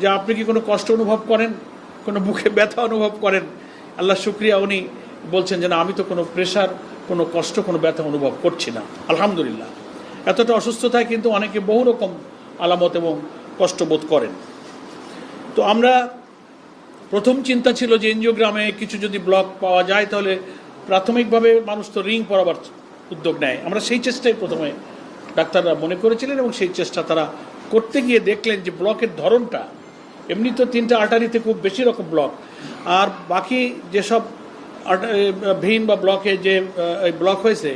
যে আপনি কি কোনো কষ্ট অনুভব করেন? কোনো বুকে ব্যথা অনুভব করেন? আল্লাহ শুক্রিয়া, উনি বলছেন যে না, আমি তো কোনো প্রেশার কোনো কষ্ট, কোনো ব্যথা অনুভব করছি না। আলহামদুলিল্লাহ। এতটা অসুস্থতায় কিন্তু অনেকে বহু রকম আলামত এবং কষ্ট বোধ করেন। তো আমরা প্রথম চিন্তা ছিল যে এনজিওগ্রামে কিছু যদি ব্লক পাওয়া যায়, তাহলে প্রাথমিকভাবে মানুষ তো রিং পরাবার উদ্যোগ নেয়। আমরা সেই চেষ্টাই প্রথমে ডাক্তাররা মনে করেছিলেন এবং সেই চেষ্টা তারা করতে গিয়ে দেখলেন যে ব্লকের ধরনটা এমনি তো তিনটা আর্টারিতে খুব বেশি রকম ব্লক আর বাকি যেসব ভেইন বা ব্লকে যে ব্লক হয়েছে,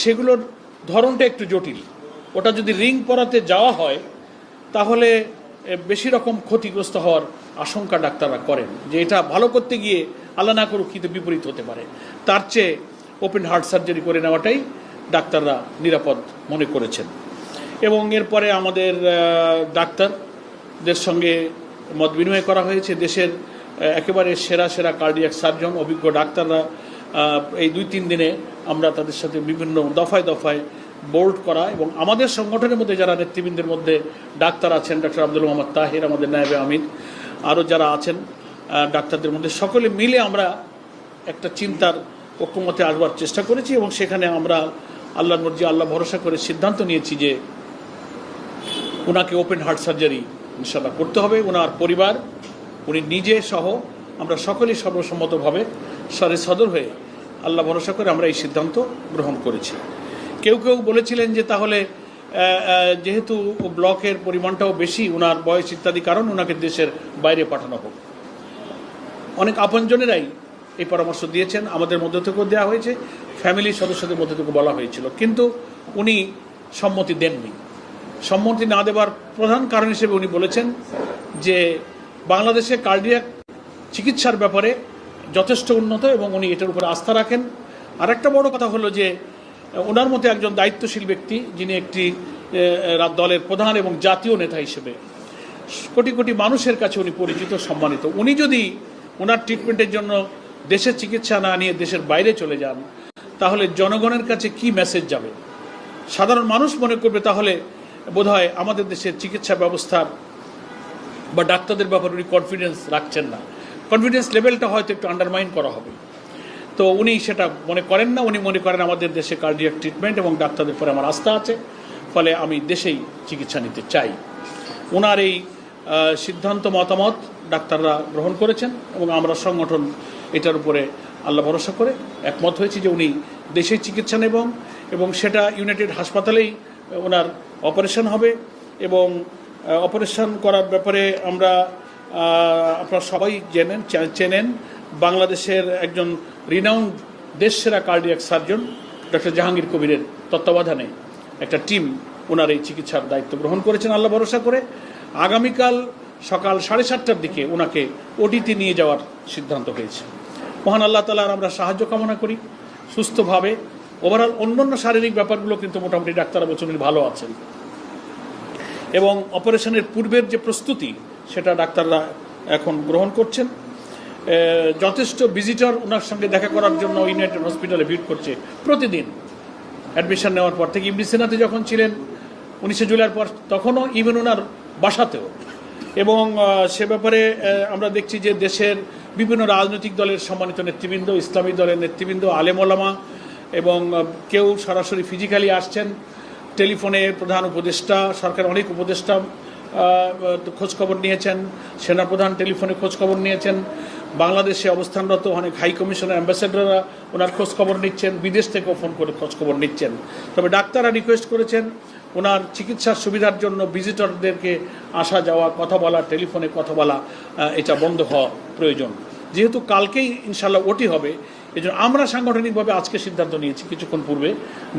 সেগুলোর ধরনটা একটু জটিল। ওটা যদি রিং পরাতে যাওয়া হয়, তাহলে বেশি রকম ক্ষতিগ্রস্ত হওয়ার আশঙ্কা ডাক্তাররা করেন যে এটা ভালো করতে গিয়ে আল্লাহ না করুক, কিন্তু বিপরীত হতে পারে। তার চেয়ে ওপেন হার্ট সার্জারি করে নেওয়াটাই ডাক্তাররা নিরাপদ মনে করেছেন। এবং এরপরে আমাদের ডাক্তারদের সঙ্গে মত বিনিময় করা হয়েছে। দেশের একেবারে সেরা সেরা কার্ডিয়াক সার্জন অভিজ্ঞ ডাক্তাররা এই দুই তিন দিনে আমরা তাদের সাথে বিভিন্ন দফায় দফায় বোর্ড করা এবং আমাদের সংগঠনের মধ্যে যারা নেতৃবৃন্দের মধ্যে ডাক্তার আছেন ডক্টর আব্দুল মোহাম্মদ তাহির, আমাদের নায়েবে আমিন আরও যারা আছেন ডাক্তারদের মধ্যে সকলে মিলে আমরা একটা চিন্তার ঐক্যমতে আসবার চেষ্টা করেছি এবং সেখানে আমরা আল্লাহর মর্জি, আল্লাহ ভরসা করে সিদ্ধান্ত নিয়েছি যে ওনাকে ওপেন হার্ট সার্জারি ইনশাল্লাহ করতে হবে। ওনার পরিবার, উনি নিজে সহ আমরা সকলেই সর্বসম্মতভাবে সরে সদর হয়ে আল্লাহ ভরসা করে আমরা এই সিদ্ধান্ত গ্রহণ করেছি। কেউ কেউ বলেছিলেন যে তাহলে যেহেতু ব্লকের পরিমাণটাও বেশি ওনার বয়স ইত্যাদি কারণ ওনাকে দেশের বাইরে পাঠানো হোক। অনেক আপনজনেরাই এই পরামর্শ দিয়েছেন, আমাদের মধ্য থেকেও দেওয়া হয়েছে ফ্যামিলির সদস্যদের মধ্যে থেকে বলা হয়েছিল। কিন্তু উনি সম্মতি দেননি। সম্মতি না দেওয়ার প্রধান কারণ হিসেবে উনি বলেছেন যে বাংলাদেশে কার্ডিয়াক চিকিৎসার ব্যাপারে যথেষ্ট উন্নত এবং উনি এটার উপরে আস্থা রাখেন। আর একটা বড় কথা হলো যে, ওনার মতো একজন দায়িত্বশীল ব্যক্তি যিনি একটি দলের প্রধান এবং জাতীয় নেতা হিসেবে, কোটি কোটি মানুষের কাছে উনি পরিচিত, সম্মানিত। উনি যদি ওনার ট্রিটমেন্টের জন্য দেশের চিকিৎসা না নিয়ে দেশের বাইরে চলে যান, তাহলে জনগণের কাছে কি মেসেজ যাবে? সাধারণ মানুষ মনে করবে তাহলে বোধহয় আমাদের দেশের চিকিৎসা ব্যবস্থার বা ডাক্তারদের ব্যাপারে উনি কনফিডেন্স রাখছেন না। কনফিডেন্স লেভেলটা হয়তো একটু আন্ডারমাইন করা হবে। তো উনি সেটা মনে করেন না, উনি মনে করেন আমাদের দেশে কার্ডিয়াক ট্রিটমেন্ট এবং ডাক্তারদের পরে আমার আস্থা আছে, ফলে আমি দেশেই চিকিৎসা নিতে চাই। ওনার এই সিদ্ধান্ত মতামত ডাক্তাররা গ্রহণ করেছেন এবং আমরা সংগঠন এটার উপরে আল্লাহ ভরসা করে একমত হয়েছি যে উনি দেশেই চিকিৎসা নেবেন এবং সেটা ইউনাইটেড হাসপাতালেই ওনার অপারেশন হবে এবং অপারেশন করার ব্যাপারে আমরা আপনারা সবাই জেনেন চেনেন। বাংলাদেশের একজন রিনাউন্ড দেশসেরা কার্ডিয়াক সার্জন ডক্টর জাহাঙ্গীর কবিরের তত্ত্বাবধানে একটা টিম ওনার এই চিকিৎসার দায়িত্ব গ্রহণ করেছেন, আল্লাহ ভরসা করে। আগামীকাল সকাল সাড়ে সাতটার দিকে ওনাকে ওটিতে নিয়ে যাওয়ার সিদ্ধান্ত হয়েছে। মহান আল্লাহ তালার আমরা সাহায্য কামনা করি, সুস্থভাবে ওভারঅল অন্যান্য শারীরিক ব্যাপারগুলো কিন্তু মোটামুটি ডাক্তাররা বলছেন ভালো আছেন। এবং অপারেশনের পূর্বের যে প্রস্তুতি, সেটা ডাক্তাররা এখন গ্রহণ করছেন। যথেষ্ট ভিজিটর ওনার সঙ্গে দেখা করার জন্য ইউনাইটেড হসপিটালে ভিড় করছে প্রতিদিন। অ্যাডমিশন নেওয়ার পর থেকে ইবনি সেনাতে যখন ছিলেন, উনিশে জুলাইয়ের পর তখনও ইভেন ওনার বাসাতেও। এবং সে ব্যাপারে আমরা দেখছি যে দেশের বিভিন্ন রাজনৈতিক দলের সম্মানিত নেতৃবৃন্দ, ইসলামী দলের নেতৃবৃন্দ আলেমোলামা এবং কেউ সরাসরি ফিজিক্যালি আসছেন, টেলিফোনে প্রধান উপদেষ্টা, সরকার অনেক উপদেষ্টা খোঁজখবর নিয়েছেন, সেনাপ্রধান টেলিফোনে খোঁজখবর নিয়েছেন, বাংলাদেশে অবস্থানরত অনেক হাই কমিশনের অ্যাম্বাসেডররা ওনার খোঁজখবর নিচ্ছেন, বিদেশ থেকেও ফোন করে খোঁজখবর নিচ্ছেন। তবে ডাক্তাররা রিকোয়েস্ট করেছেন, ওনার চিকিৎসার সুবিধার জন্য ভিজিটরদেরকে আসা যাওয়া, কথা বলা, টেলিফোনে কথা বলা এটা বন্ধ হওয়া প্রয়োজন। যেহেতু কালকেই ইনশাল্লাহ ওটি হবে এই জন্য আমরা সাংগঠনিকভাবে আজকে সিদ্ধান্ত নিয়েছি, কিছুক্ষণ পূর্বে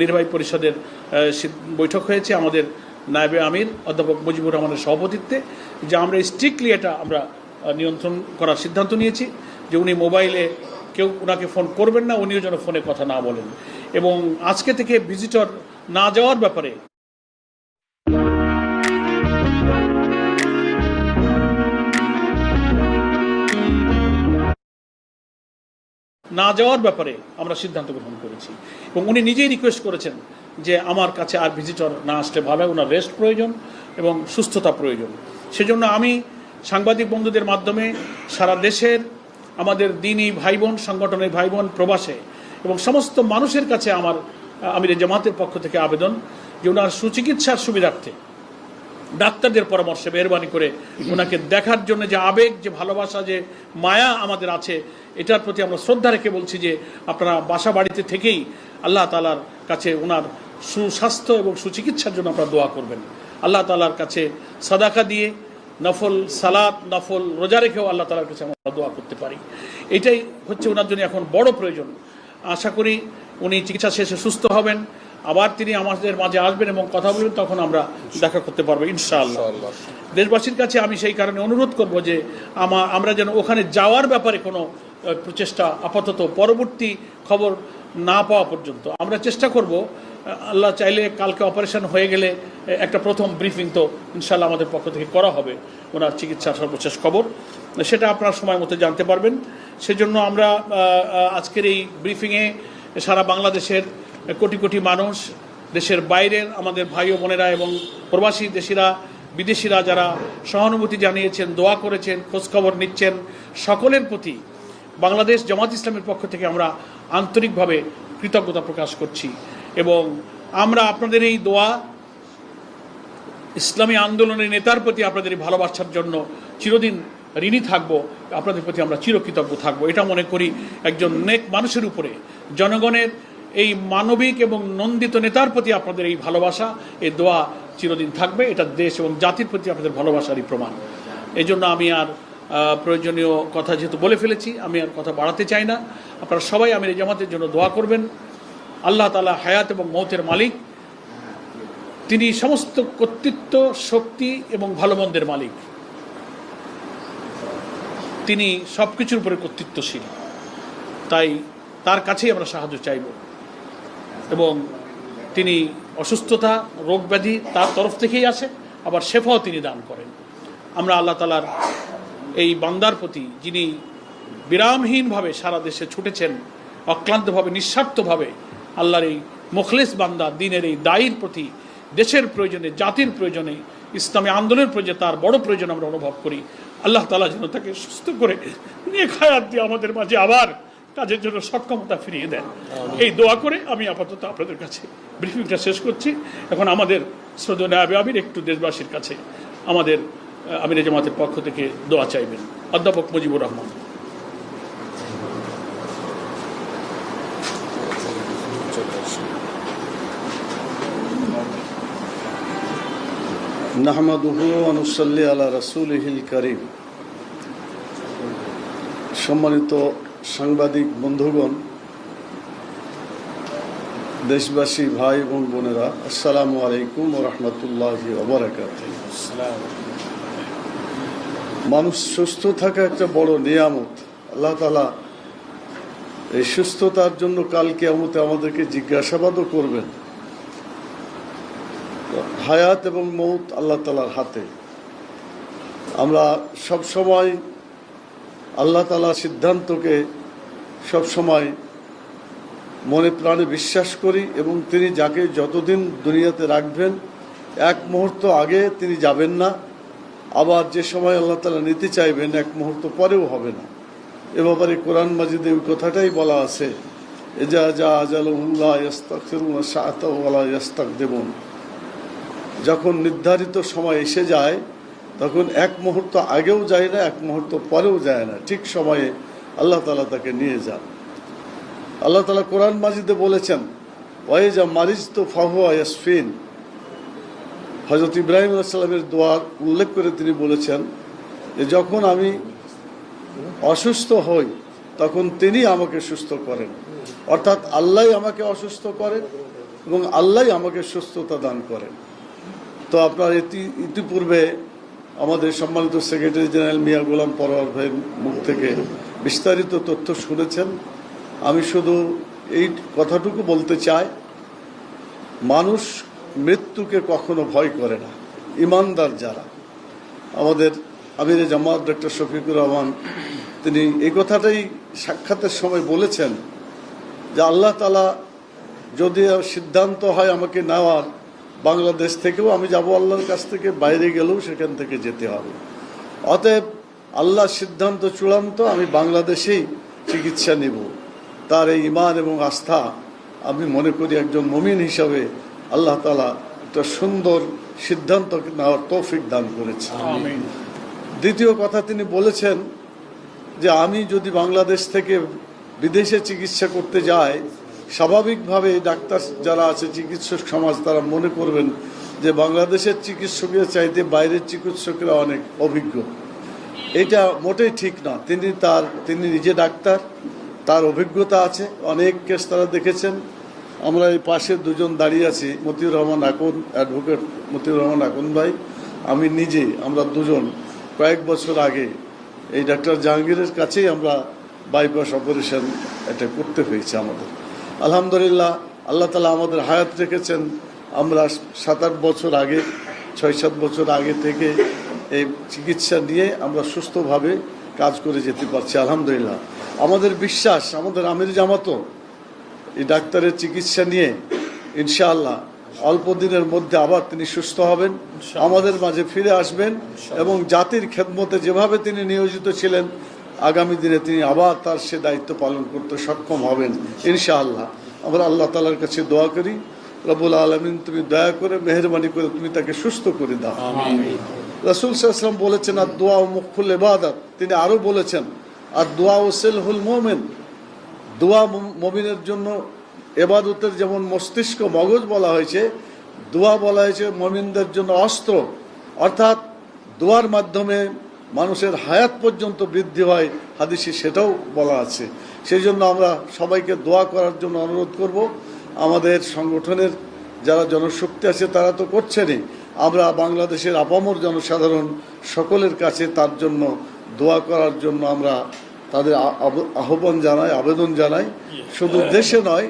নির্বাহী পরিষদের বৈঠক হয়েছে আমাদের নায়েবে আমির, অধ্যাপক মুজিবুর রহমানের সভাপতিত্বে, যে আমরা স্ট্রিক্টলি এটা আমরা নিয়ন্ত্রণ করার সিদ্ধান্ত নিয়েছি, যে উনি মোবাইলে কেউ ওনাকে ফোন করবেন না, উনিও যেন ফোনে কথা না বলেন। এবং আজকে থেকে ভিজিটর না যাওয়ার ব্যাপারে না যাওয়ার ব্যাপারে আমরা সিদ্ধান্ত গ্রহণ করেছি। এবং উনি নিজেই রিকোয়েস্ট করেছেন যে আমার কাছে আর ভিজিটর না আসলে হয়, ওনার রেস্ট প্রয়োজন এবং সুস্থতা প্রয়োজন। সেজন্য আমি সাংবাদিক বন্ধুদের মাধ্যমে সারা দেশের আমাদের দিনই ভাই বোন সংগঠনের ভাই বোন প্রবাসে এবং সমস্ত মানুষের কাছে আমার আমির জামাতের পক্ষ থেকে আবেদন যে ওনার সুচিকিৎসার সুবিধার্থে ডাক্তারদের পরামর্শে মেহরবানি করে ওনাকে দেখার জন্য যে আবেগ, যে ভালোবাসা, যে মায়া আমাদের আছে, এটার প্রতি আমরা শ্রদ্ধা রেখে বলছি যে আপনারা বাসা বাড়িতে থেকেই আল্লাহ তালার কাছে ওনার সুস্বাস্থ্য এবং সুচিকিৎসার জন্য আপনারা দোয়া করবেন। আল্লাহ তালার কাছে সাদাকা দিয়ে নফল সালাত, নফল রোজা রেখেও আল্লাহ তালার কাছে আমরা দোয়া করতে পারি। এটাই হচ্ছে ওনার জন্য এখন বড় প্রয়োজন। আশা করি উনি চিকিৎসা শেষে সুস্থ হবেন। আবার তিনি আমাদের মাঝে আসবেন এবং কথা বলবেন তখন আমরা দেখা করতে পারব ইনশাআল্লাহ। দেশবাসীর কাছে আমি সেই কারণে অনুরোধ করব যে আমা আমরা যেন ওখানে যাওয়ার ব্যাপারে কোনো প্রচেষ্টা আপাতত পরবর্তী খবর না পাওয়া পর্যন্ত। আমরা চেষ্টা করব আল্লাহ চাইলে কালকে অপারেশন হয়ে গেলে একটা প্রথম ব্রিফিং তো ইনশাল্লাহ আমাদের পক্ষ থেকে করা হবে ওনার চিকিৎসার সর্বশেষ খবর। সেটা আপনার সময় মতো জানতে পারবেন। সেজন্য আমরা আজকের এই ব্রিফিংয়ে সারা বাংলাদেশের কোটি কোটি মানুষ, দেশের বাইরের আমাদের ভাই ও বোনেরা এবং প্রবাসী দেশিরা, বিদেশিরা যারা সহানুভূতি জানিয়েছেন, দোয়া করেছেন, খোঁজখবর নিচ্ছেন, সকলের প্রতি বাংলাদেশ জামাত ইসলামের পক্ষ থেকে আমরা আন্তরিকভাবে কৃতজ্ঞতা প্রকাশ করছি এবং আমরা আপনাদের এই দোয়া ইসলামী আন্দোলনের নেতার প্রতি আপনাদের এই ভালোবাসার জন্য চিরদিন ঋণী থাকব, আপনাদের প্রতি আমরা চিরকৃতজ্ঞ থাকব। এটা মনে করি একজন নেক মানুষের উপরে, জনগণের এই মানবিক এবং নন্দিত নেতার প্রতি আপনাদের এই ভালোবাসা, এই দোয়া চিরদিন থাকবে। এটা দেশ এবং জাতির প্রতি আপনাদের ভালোবাসারই প্রমাণ। এই জন্য আমি আর প্রয়োজনীয় কথা যেহেতু বলে ফেলেছি, আমি আর কথা বাড়াতে চাই না। আপনারা সবাই আমির জামাতের জন্য দোয়া করবেন। আল্লাহ তালা হায়াত এবং মৌতের মালিক। তিনি সমস্ত কর্তৃত্ব, শক্তি এবং ভালো মন্দের মালিক। তিনি সব কিছুর উপরে কর্তৃত্বশীল। তাই তার কাছেই আমরা সাহায্য চাইব। এবং তিনি অসুস্থতা, রোগ ব্যাধি তার তরফ থেকেই আসে, আবার শেফাও তিনি দান করেন। আমরা আল্লাহ তালার এই বান্দার প্রতি, যিনি বিরামহীনভাবে সারা দেশে ছুটেছেন, অক্লান্তভাবে, নিঃস্বার্থভাবে আল্লাহর এই মুখলেস বান্দা, দিনের এই দায়ীর প্রতি, দেশের প্রয়োজনে, জাতির প্রয়োজনে, ইসলামী আন্দোলনের প্রয়োজনে, তার বড় প্রয়োজন আমরা অনুভব করি। আল্লাহ তালা যেন তাকে সুস্থ করে নিয়ে খায়াত দিয়ে আমাদের মাঝে আবার কাজের জন্য সক্ষমতা ফিরিয়ে দেন। এই দোয়া করে আমি আপাতত আপনাদের কাছে ব্রিফিংটা শেষ করছি। এখন আমাদের শ্রদ্ধা আমির একটু দেশবাসীর কাছে আমাদের আমির জামাতের পক্ষ থেকে দোয়া চাইবেন। অধ্যাপক মুজিবুর রহমান। নাহমাদুহু অনুসল্লি আলা রসুলহিল করিম। সম্মানিত সাংবাদিক বন্ধুগণ, দেশবাসী ভাই এবং বোনেরা, আসসালামু আলাইকুম রহমতুল্লাহ মানুষ সুস্থ থাকা একটা বড় নিয়ামত। আল্লাহ তালা এই সুস্থতার জন্য কালকে আমতে আমাদেরকে জিজ্ঞাসাবাদও করবেন। হায়াত এবং মৌত আল্লাহ তালার হাতে। আমরা সব সময় আল্লাহ তালার সিদ্ধান্তকে সব সময় মনে প্রাণে বিশ্বাস করি এবং তিনি যাকে যতদিন দুনিয়াতে রাখবেন, এক মুহূর্ত আগে তিনি যাবেন না। আবার যে সময় আল্লাহ তালা নিতে চাইবেন, এক মুহূর্ত পরেও হবে না। এ ব্যাপারে কোরআন মাজিদে ওই কথাটাই বলা আছে এজা যা শাহতাওয়ালা ইয়াস্তাক দেবন যখন নির্ধারিত সময় এসে যায় তখন এক মুহূর্ত আগেও যায় না, এক মুহূর্ত পরেও যায় না। ঠিক সময়ে আল্লাহ তালা তাকে নিয়ে যান। আল্লাহ তালা কোরআন মাজিদে বলেছেন, ওয়াইজা মারিজ তো ফাহুয়া হজরত ইব্রাহিম সাল্লামের দোয়ার উল্লেখ করে তিনি বলেছেন যে, যখন আমি অসুস্থ হই, তখন তিনি আমাকে সুস্থ করেন। অর্থাৎ আল্লাহ আমাকে অসুস্থ করেন এবং আল্লাহ আমাকে সুস্থতা দান করেন। তো আপনার ইতি, ইতিপূর্বে আমাদের সম্মানিত সেক্রেটারি জেনারেল মিয়া গোলাম পরোয়ার ভাইয়ের মুখ থেকে বিস্তারিত তথ্য শুনেছেন। আমি শুধু এই কথাটুকু বলতে চাই, মানুষ মৃত্যুকে কখনো ভয় করে না, ইমানদার যারা। আমাদের আমিরে জামাত ডক্টর শফিকুর রহমান, তিনি এই কথাটাই সাক্ষাতের সময় বলেছেন যে আল্লাহ তালা যদি সিদ্ধান্ত হয় আমাকে নেওয়ার বাংলাদেশ থেকেও আমি যাব আল্লাহর কাছ থেকে বাইরে গেলেও সেখান থেকে যেতে হবে। অতএব আল্লাহর সিদ্ধান্ত চূড়ান্ত আমি বাংলাদেশেই চিকিৎসা নেব। তার এই ইমান এবং আস্থা আমি মনে করি একজন মমিন হিসাবে আল্লাহ তালা একটা সুন্দর সিদ্ধান্ত নেওয়ার তৌফিক দান করেছে দ্বিতীয় কথা তিনি বলেছেন যে আমি যদি বাংলাদেশ থেকে বিদেশে চিকিৎসা করতে যাই স্বাভাবিকভাবে ডাক্তার যারা আছে, চিকিৎসক সমাজ, তারা মনে করবেন যে বাংলাদেশের চিকিৎসকের চাইতে বাইরের চিকিৎসকরা অনেক অভিজ্ঞ। এটা মোটেই ঠিক না। তিনি তার, তিনি নিজে ডাক্তার, তার অভিজ্ঞতা আছে, অনেক কেস তারা দেখেছেন। আমরা এই পাশে দুজন দাঁড়িয়ে আছি, মতিউর রহমান আকন অ্যাডভোকেট মতিউর রহমান আকন ভাই। আমি নিজে, আমরা দুজন, কয়েক বছর আগে এই ডাক্তার জাহাঙ্গীরের কাছেই আমরা বাইপাস অপারেশন এটা করতে হয়েছে আমাদের। আলহামদুলিল্লাহ আল্লাহ তালা আমাদের হায়াত রেখেছেন। আমরা সাত আট বছর আগে ছয় সাত বছর আগে থেকে এই চিকিৎসা নিয়ে আমরা সুস্থভাবে কাজ করে যেতে পারছি আলহামদুলিল্লাহ। আমাদের বিশ্বাস আমাদের আমির জামাতো এই ডাক্তারের চিকিৎসা নিয়ে ইনশাআল্লাহ অল্প দিনের মধ্যে আবার তিনি সুস্থ হবেন আমাদের মাঝে ফিরে আসবেন এবং জাতির খেদমতে যেভাবে তিনি নিয়োজিত ছিলেন আগামী দিনে তিনি আবার তার সে দায়িত্ব পালন করতে সক্ষম হবেন ইনশাআল্লাহ। আমরা আল্লাহ তালার কাছে দোয়া করি রবুল আলমিন তুমি দয়া করে মেহরবানি করে তুমি তাকে সুস্থ করে দাও। রসুল সাল্লাম বলেছেন আর দোয়া ও মুখুল এবাদত তিনি আরও বলেছেন আর দোয়া ও সেলহুল মোমেন। দোয়া মমিনের জন্য এবাদতের যেমন মস্তিষ্ক মগজ বলা হয়েছে দোয়া বলা হয়েছে মমিনদের জন্য অস্ত্র। অর্থাৎ দোয়ার মাধ্যমে মানুষের হায়াত পর্যন্ত বৃদ্ধি হয়, হাদিসে সেটাও বলা আছে। সেই জন্য আমরা সবাইকে দোয়া করার জন্য অনুরোধ করব। আমাদের সংগঠনের যারা জনশক্তি আছে, তারা তো করছেনই। আমরা বাংলাদেশের আপামর জনসাধারণ সকলের কাছে তার জন্য দোয়া করার জন্য আমরা তাদের আহ্বান জানাই, আবেদন জানাই। শুধু দেশে নয়,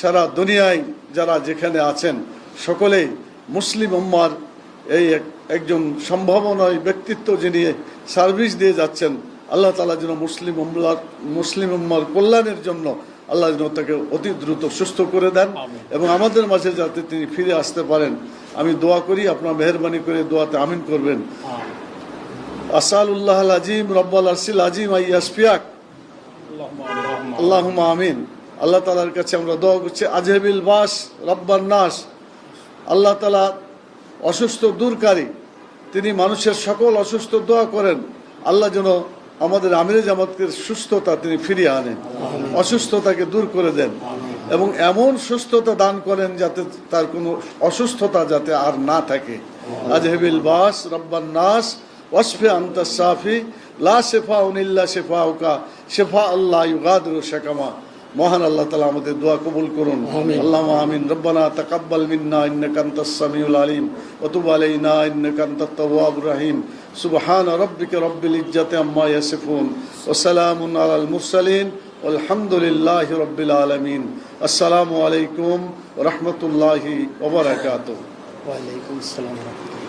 সারা দুনিয়ায় যারা যেখানে আছেন, সকলেই মুসলিম উম্মার এই এক- একজন সম্ভাবনায় ব্যক্তিত্ব যিনি সার্ভিস দিয়ে যাচ্ছেন আল্লাহ তালা যেন মুসলিম উম্মার মুসলিম উম্মার কল্যাণের জন্য আল্লাহ যেন তাকে অতি দ্রুত সুস্থ করে দেন এবং আমাদের মাঝে যাতে তিনি ফিরে আসতে পারেন। আমি দোয়া করি আপনার মেহরবানি করে দোয়াতে আমিন করবেন। আসালুল্লাহ আজিম রব্বাল আরসিল আজিম আই আসফিয়াক আল্লাহ আমিন। আল্লাহ তালার কাছে আমরা দোয়া করছি আজহেবিল বাস রব্বার নাস। আল্লাহ তালা অসুস্থ দূরকারী। তিনি মানুষের সকল অসুস্থ দোয়া করেন। আল্লাহ যেন আমাদের আমিরে জামাতকে সুস্থতা তিনি ফিরিয়ে আনেন। অসুস্থতাকে দূর করে দেন এবং এমন সুস্থতা দান করেন যাতে তার কোনো অসুস্থতা যাতে আর না থাকে। আজহেবিল বাস রব্বান নাস ওয়াসফে আন্তা সাফি লা শেফা উনিল্লা শেফা উকা শেফা আল্লাহ ইউগাদরু শেকামা। মহান আল্লাহ তালা আমাদের দোয়া কবুল করুন। আল্লাহ আমিন। রব্বানা তাকাব্বাল মিন্না ইন্নাকান্ত সামিউল আলিম। ওতুব আলাইনা ইন্নাকান্ত তাওয়াব রাহিম। সুবহান রব্বিকা রব্বিল ইজ্জাতি আম্মা ইয়াসিফুন। ওয়া সালামুন আলাল মুরসালিন। আলহামদুলিল্লাহ রব্বিল আলামিন। আসসালামু আলাইকুম ওয়া রাহমাতুল্লাহি ওয়া বারাকাতুহু। ওয়া আলাইকুম আসসালাম ওয়া